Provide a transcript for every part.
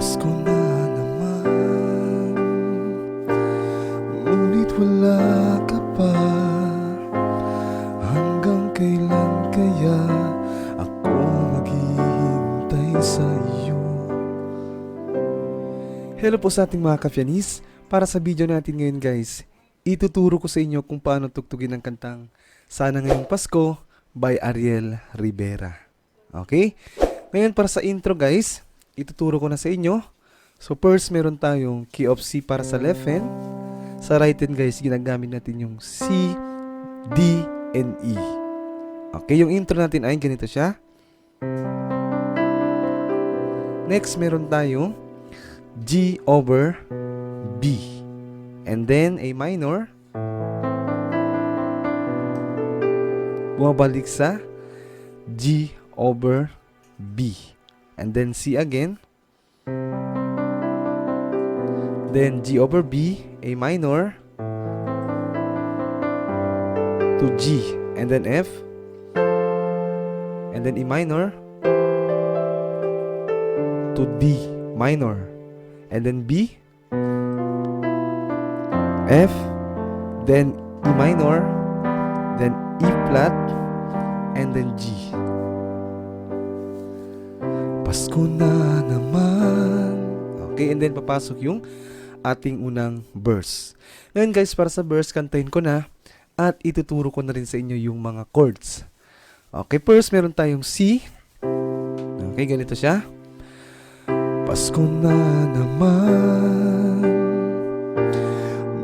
Pasko na naman. Ngunit wala ka pa. Hanggang kailan kaya Ako maghihintay sa iyo Hello po sa ating mga kafyanis Para sa video natin ngayon guys Ituturo ko sa inyo kung paano tugtugin ang kantang Sana Ngayong Pasko by Ariel Rivera. Okay? Ngayon para sa intro guys ituturo ko na sa inyo. So first, meron tayong key of C para sa left hand. Sa right hand guys, ginagamit natin yung C, D, and E. Okay, yung intro natin ay ganito siya. Next, meron tayong G over B. And then, A minor. Bumabalik sa G over B and then C again. Then G over B, A minor, to G, and then F, and then E minor, to D minor, and then B, F, then E minor, then E flat, and then G. Pasko na naman. Okay, and then papasok yung ating unang verse. Ngayon guys, para sa verse, kantahin ko na at ituturo ko na rin sa inyo yung mga chords. Okay, first meron tayong C. Okay, ganito siya. Pasko na naman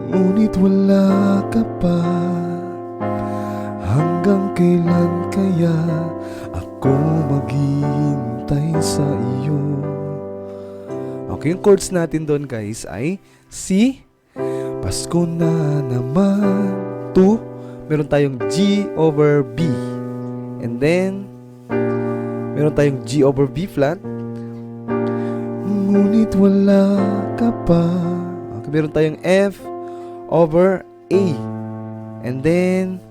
Ngunit wala ka pa Hanggang kailan kaya ako maghihintay sa iyo. Okay, yung chords natin doon guys ay C, Pasko na naman, 2, meron tayong G over B, and then, meron tayong G over B flat, ngunit wala ka pa, okay, meron tayong F over A, and then,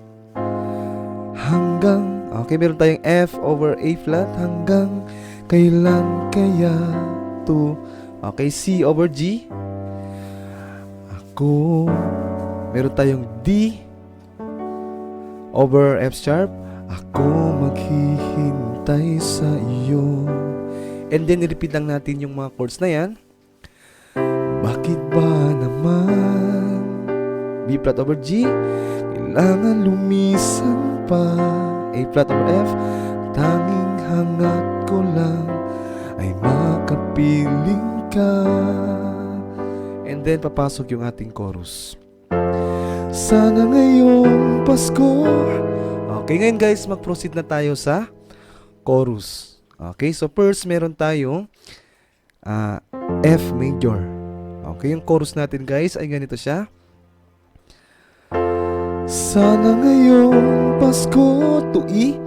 hanggang Okay, meron tayong F over A flat hanggang kailan kaya to Okay, C over G. Ako. Meron tayong D over F sharp. Ako maghihintay sa iyo. And then, repeat lang natin yung mga chords na yan. Bakit ba naman B flat over G Kailangan lumisan pa A flat over F Tanging hangat ko lang Ay makapiling ka And then papasok yung ating chorus Sana ngayong Pasko Okay, ngayon guys, mag-proceed na tayo sa chorus. Okay, so first meron tayong ah, F major. Okay, yung chorus natin guys ay ganito siya. Sana ngayong Pasko to E.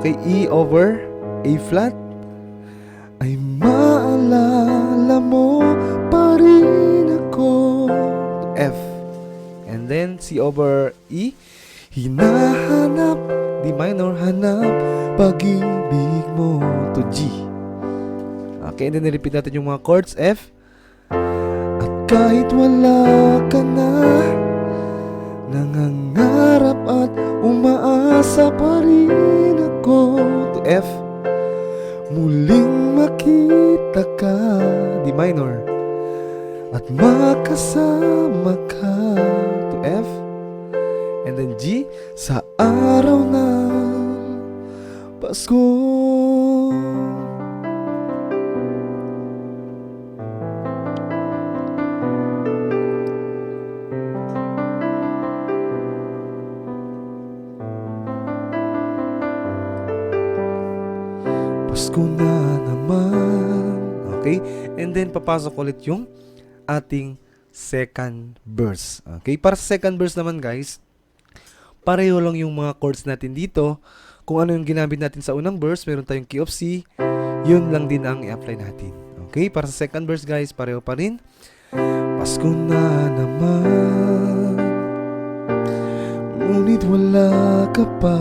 Okay, E over A flat. Ay maalala mo pa rin ako. F. And then C over E. Hinahanap, D minor hanap, pag-ibig mo to G. Okay, and then repeat natin yung mga chords F. At kahit wala ka na, nangangarap at umaasa pa rin ako to F. Muling makita ka, D minor, at makasama ka to F. And then G, sa araw ng Pasko. Pasko na naman. Okay? And then, papasok ulit yung ating second verse. Okay? Para sa second verse naman, guys, pareho lang yung mga chords natin dito. Kung ano yung ginamit natin sa unang verse, meron tayong key of C. Yun lang din ang i-apply natin. Okay? Para sa second verse, guys, pareho pa rin. Pasko na naman Ngunit wala ka pa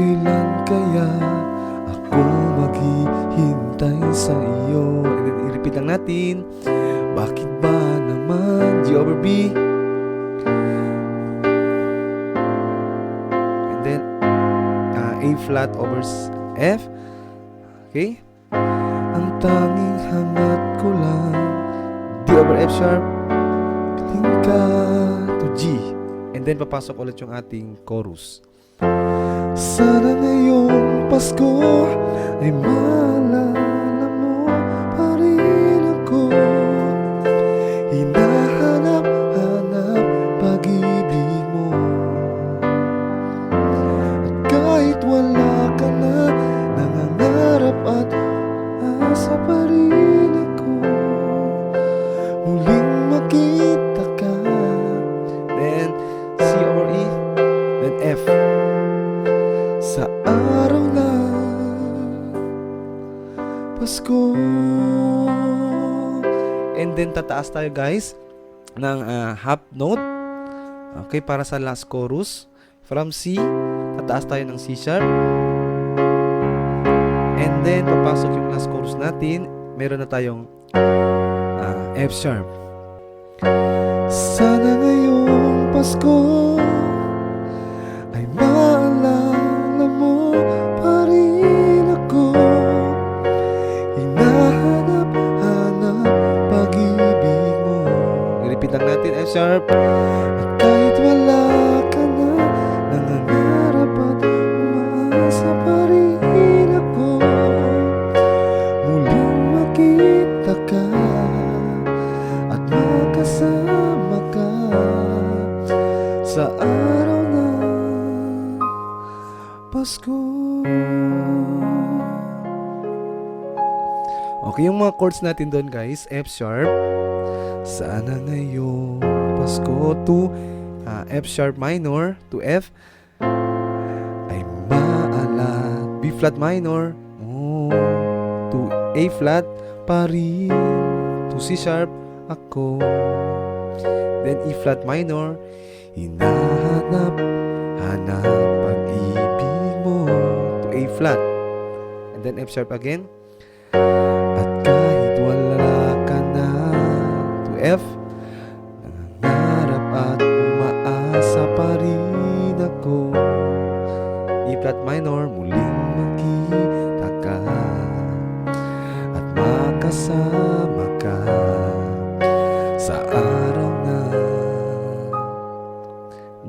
kailan kaya Ako maghihintay natin. Bakit ba naman G over B? And then uh, A flat over F. Okay? Ang tanging hangat ko lang D over F sharp Piling ka to G And then papasok ulit yung ating chorus Sana ngayong Pasko Ay maalala then tataas tayo guys ng ah, half note Okay, para sa last chorus From C, tataas tayo ng C sharp And then, papasok yung last chorus natin. Meron na tayong ah, F sharp. Sana ngayong Pasko Okay, yung mga chords natin doon guys, F sharp. Sana ngayong Pasko to ah, F sharp minor to F. Ay maalat. B flat minor oh, to A flat pa rin. To C sharp ako. Then E flat minor hinahanap hanap pag-ibig mo. To A flat. And then F sharp again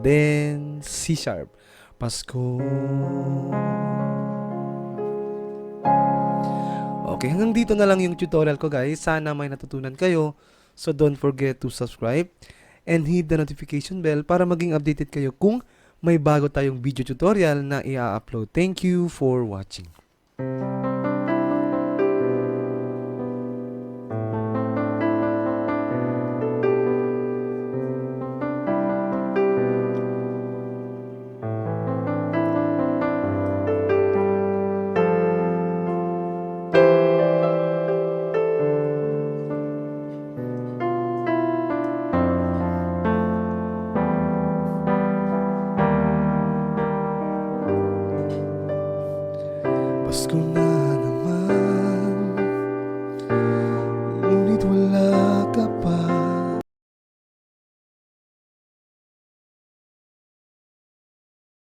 then C sharp Pasko Okay, hanggang dito na lang yung tutorial ko guys. Sana may natutunan kayo. So don't forget to subscribe and hit the notification bell para maging updated kayo kung may bago tayong video tutorial na i-upload. Thank you for watching. Pasko na